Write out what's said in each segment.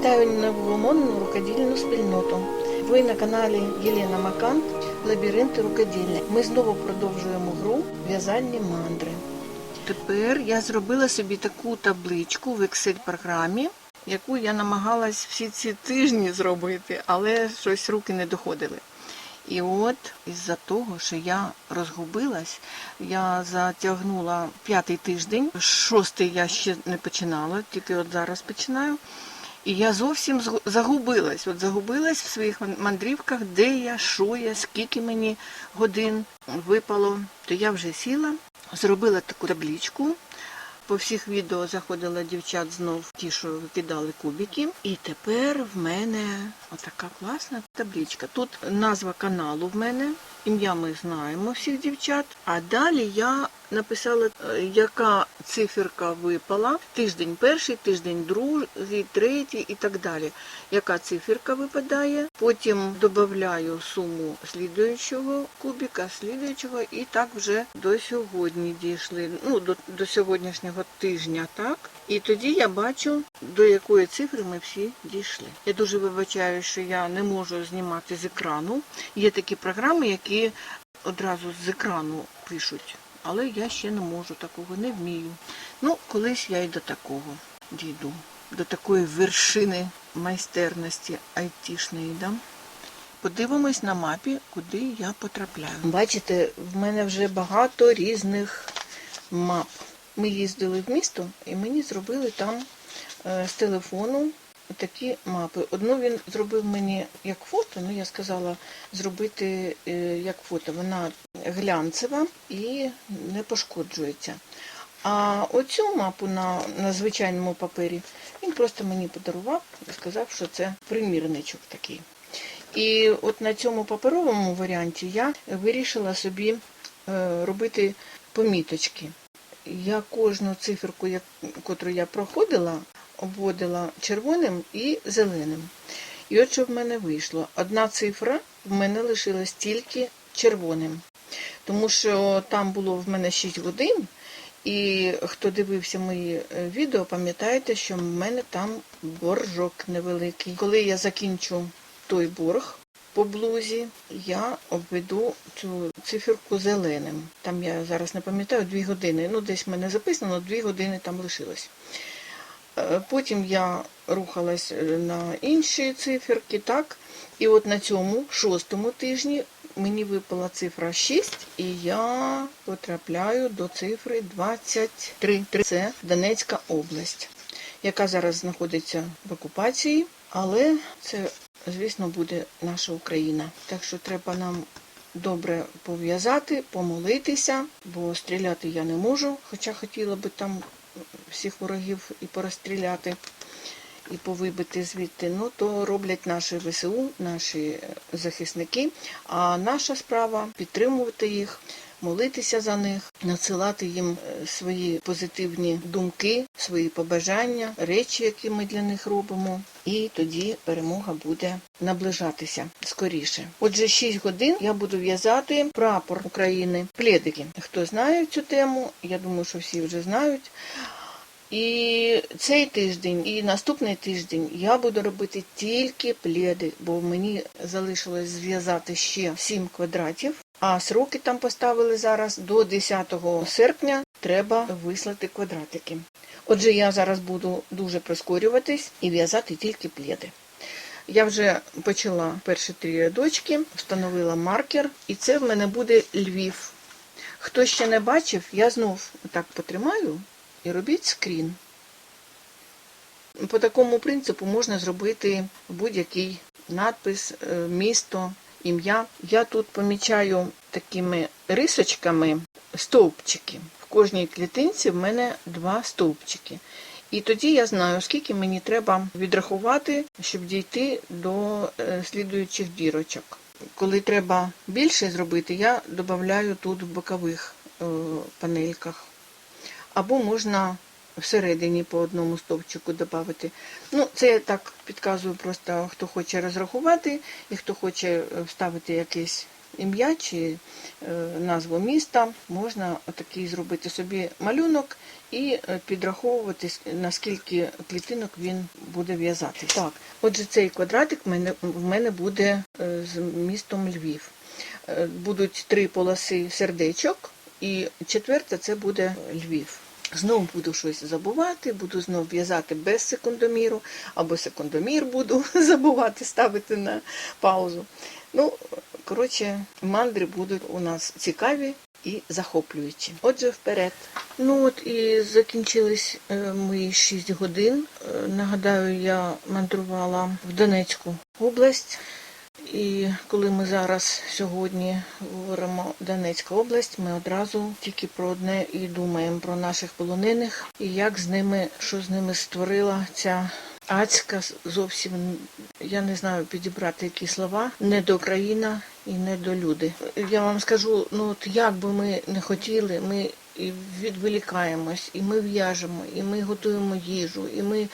Вітаю новомодну рукодільну спільноту. Ви на каналі Єлена Макан Лабіринти рукоділля. Ми знову продовжуємо гру В'язальні мандри. Тепер я зробила собі таку табличку в Excel-програмі, яку я намагалась всі ці тижні зробити, але щось руки не доходили. І от із-за того, що я розгубилась, я затягнула п'ятий тиждень, шостий я ще не починала, тільки от зараз починаю. І я зовсім загубилась. От загубилась в своїх мандрівках, де я, що я, скільки мені годин випало. То я вже сіла, зробила таку табличку. По всіх відео заходила дівчат знов ті, що викидали кубики. І тепер в мене отака класна табличка. Тут назва каналу в мене, ім'я ми знаємо всіх дівчат. А далі я написала, е, яка циферка випала. Тиждень перший, тиждень другий, третій і так далі. Яка циферка випадає. Потім додаю суму слідуючого кубика, слідуючого, і так вже до сьогодні дійшли. Ну, до, до сьогоднішнього тижня, так? І тоді я бачу, до якої цифри ми всі дійшли. Я дуже вибачаю, що я не можу знімати з екрану. Є такі програми, які одразу з екрану пишуть, але я ще не можу такого, не вмію. Ну, колись я й до такого дійду, до такої вершини майстерності айтішної. Да? Подивимось на мапі, куди я потрапляю. Бачите, в мене вже багато різних мап. Ми їздили в місто і мені зробили там е, з телефону такі мапи. Одну він зробив мені як фото, ну я сказала зробити е, як фото. Вона глянцева і не пошкоджується. А оцю мапу на, на звичайному папері він просто мені подарував і сказав, що це примірничок такий. І от на цьому паперовому варіанті я вирішила собі е, робити поміточки. Я кожну циферку, як- котру я проходила, обводила червоним і зеленим. І от що в мене вийшло. Одна цифра в мене лишилась тільки червоним. Тому що там було в мене 6 годин, і хто дивився мої е, відео, пам'ятаєте, що в мене там боржок невеликий. Коли я закінчу той борг по блузі, я обведу цю циферку зеленим. Там я зараз не пам'ятаю 2 години. Ну, десь в мене записано, 2 години там лишилось. Е, Потім я рухалась е, на інші циферки, так. І от на цьому шостому тижні мені випала цифра 6, і я потрапляю до цифри 23. Це Донецька область, яка зараз знаходиться в окупації, але це, звісно, буде наша Україна. Так що треба нам добре пов'язати, помолитися, бо стріляти я не можу, хоча хотіла би там всіх ворогів і порозстріляти, і повибити звідти. Ну, то роблять наші ВСУ, наші е, захисники. А наша справа підтримувати їх, молитися за них, надсилати їм е, свої позитивні думки, свої побажання, речі, які ми для них робимо. І тоді перемога буде наближатися скоріше. Отже, 6 годин я буду в'язати прапор України, пледики. Хто знає цю тему, я думаю, що всі вже знають. І цей тиждень, і наступний тиждень я буду робити тільки пледи, бо мені залишилось зв'язати ще 7 квадратів, а сроки там поставили зараз до 10 серпня треба вислати квадратики. Отже, я зараз буду дуже прискорюватись і в'язати тільки пледи. Я вже почала перші три рядочки, встановила маркер, і це в мене буде Львів. Хто ще не бачив, я знов так потримаю і робіть скрін. По такому принципу можна зробити будь-який надпис, е, місто, ім'я. Я тут помічаю такими рисочками стовпчики. В кожній клітинці в мене два стовпчики. І тоді я знаю, скільки мені треба відрахувати, щоб дійти до е, слідуючих дірочок. Коли треба більше зробити, я додаю тут в бокових е, панельках. Або можна всередині по одному стовпчику додати. Ну, це я так підказую просто, хто хоче розрахувати і хто хоче е, вставити якесь ім'я чи е, назву міста, можна отакий зробити собі малюнок і е, підраховувати, наскільки клітинок він буде в'язати. Так, отже, цей квадратик в мене, буде з містом Львів. Будуть три полоси сердечок, і четверта це буде Львів. Знову буду щось забувати, буду знову в'язати без секундоміру, або секундомір буду забувати ставити на паузу. Ну, коротше, мандри будуть у нас цікаві і захоплюючі. Отже, вперед. Ну от і закінчились е, мої 6 годин. Е, Нагадаю, я мандрувала в Донецьку область. І коли ми зараз сьогодні говоримо Донецька область, ми одразу тільки про одне і думаємо про наших полонених і як з ними, що з ними створила ця адська зовсім я не знаю підібрати які слова, не до країна і не до люди. Я вам скажу, ну от як би ми не хотіли, ми і відволікаємось, і ми в'яжемо, і ми готуємо їжу, і ми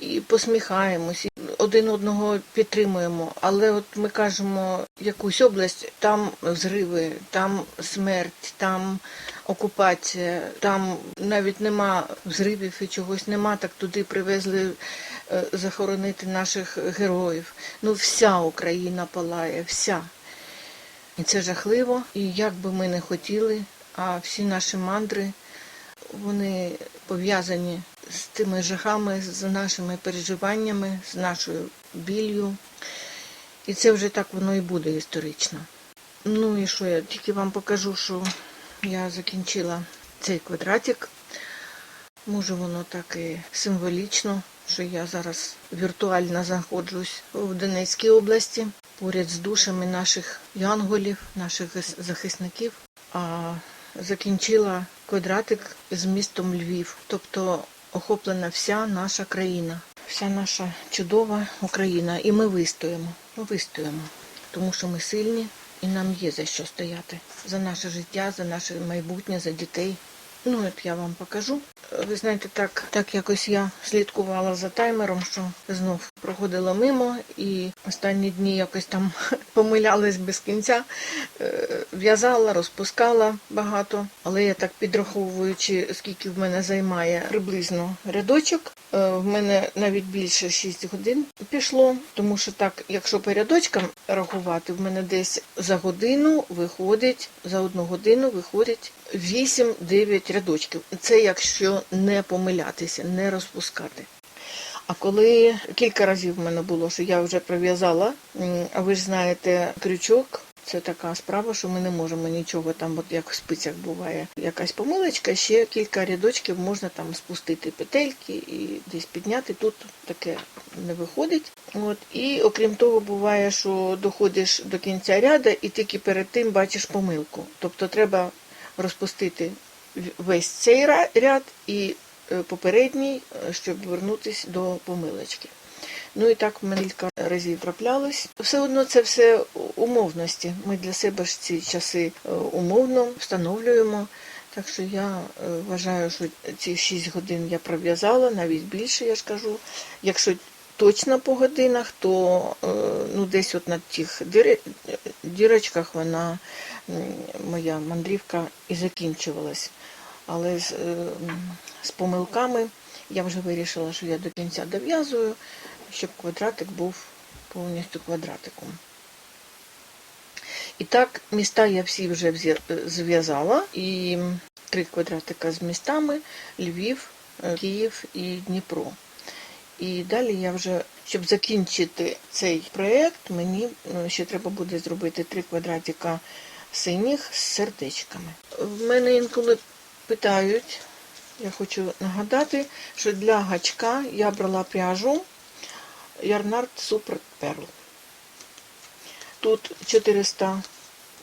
і посміхаємось, один одного підтримуємо. Але от ми кажемо якусь область, там зриви, там смерть, там окупація, там навіть нема зривів і чогось нема, так туди привезли е, захоронити наших героїв. Ну, вся Україна палає, вся. І це жахливо. І як би ми не хотіли, а всі наші мандри, вони пов'язані з тими жахами, з нашими переживаннями, з нашою біллю. І це вже так воно і буде історично. Ну і що я тільки вам покажу, що я закінчила цей квадратик. Може воно так і символічно, що я зараз віртуально знаходжусь в Донецькій області поряд з душами наших янголів, наших захисників. А закінчила квадратик з містом Львів, тобто охоплена вся наша країна, вся наша чудова Україна. І ми вистоїмо. Ми вистоїмо, тому що ми сильні і нам є за що стояти. За наше життя, за наше майбутнє, за дітей. Ну, от я вам покажу. Ви знаєте, так, так якось я слідкувала за таймером, що знов проходила мимо, і останні дні якось там помилялась без кінця. Е, В'язала, розпускала багато, але я так підраховуючи, скільки в мене займає приблизно рядочок, е, в мене навіть більше 6 годин пішло, тому що так, якщо по рядочкам рахувати, в мене десь за годину виходить, за одну годину виходить 8-9 рядочків. Це якщо не помилятися, не розпускати. А коли кілька разів в мене було, що я вже прив'язала, а ви ж знаєте, крючок це така справа, що ми не можемо нічого там, от як в спицях буває, якась помилочка, ще кілька рядочків можна там спустити петельки і десь підняти. Тут таке не виходить. От і окрім того, буває, що доходиш до кінця ряда і тільки перед тим бачиш помилку. Тобто треба розпустити весь цей ряд і попередній, е, щоб вернутися до помилочки. Ну і так в мене кілька разів траплялось. Все одно це все умовності. Ми для себе ж ці часи е, умовно встановлюємо. Так що я е, вважаю, що ці 6 годин я пров'язала, навіть більше, я ж кажу. Якщо точно по годинах, то е, ну, десь от на тих дірочках вона моя мандрівка і закінчувалась. Але з, е, з помилками я вже вирішила, що я до кінця дов'язую, щоб квадратик був повністю квадратиком. І так, міста я всі вже е, зв'язала. І три квадратика з містами Львів, е, Київ і Дніпро. І далі я вже, щоб закінчити цей проєкт, мені ще треба буде зробити три квадратика синіх з сердечками. В мене інколи питають, я хочу нагадати, що для гачка я брала пряжу Ярнард Super Pearl. Тут 400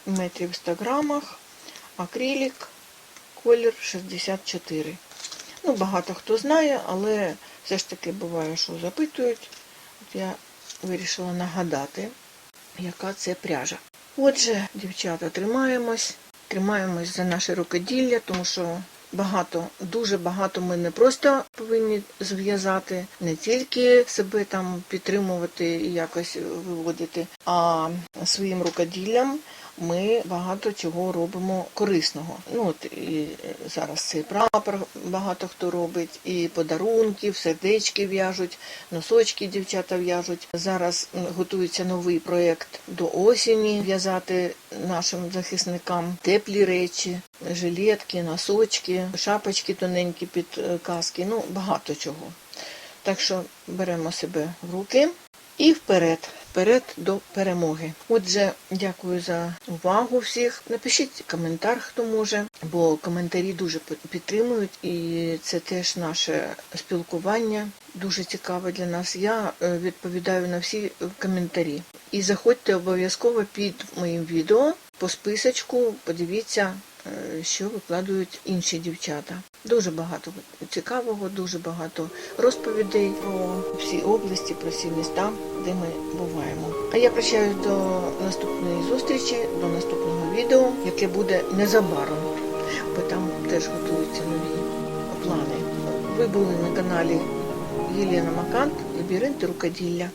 метрів в 100 грамах, акрилік, колір 64. Ну, багато хто знає, але все ж таки буває, що запитують. От я вирішила нагадати, яка це пряжа. Отже, дівчата, тримаємось, тримаємось за наше рукоділля, тому що багато, дуже багато ми не просто повинні зв'язати, не тільки себе там підтримувати і якось виводити, а своїм рукоділлям ми багато чого робимо корисного. Ну от і зараз цей прапор багато хто робить, і подарунки, сердечки в'яжуть, носочки дівчата в'яжуть. Зараз готується новий проєкт до осені в'язати нашим захисникам теплі речі, жилетки, носочки, шапочки тоненькі під е, каски. Ну багато чого. Так що беремо себе в руки і вперед, вперед до перемоги. Отже, дякую за увагу всіх. Напишіть коментар, хто може, бо коментарі дуже підтримують, і це теж наше спілкування. Дуже цікаве для нас. Я е, відповідаю на всі коментарі. І заходьте обов'язково під моїм відео по списочку, подивіться, що викладують інші дівчата. Дуже багато цікавого, дуже багато розповідей про всі області, про всі міста, де ми буваємо. А я прощаюсь до наступної зустрічі, до наступного відео, яке буде незабаром, бо там теж готуються нові плани. Ви були на каналі Єлена Макант, лабіринти рукоділля.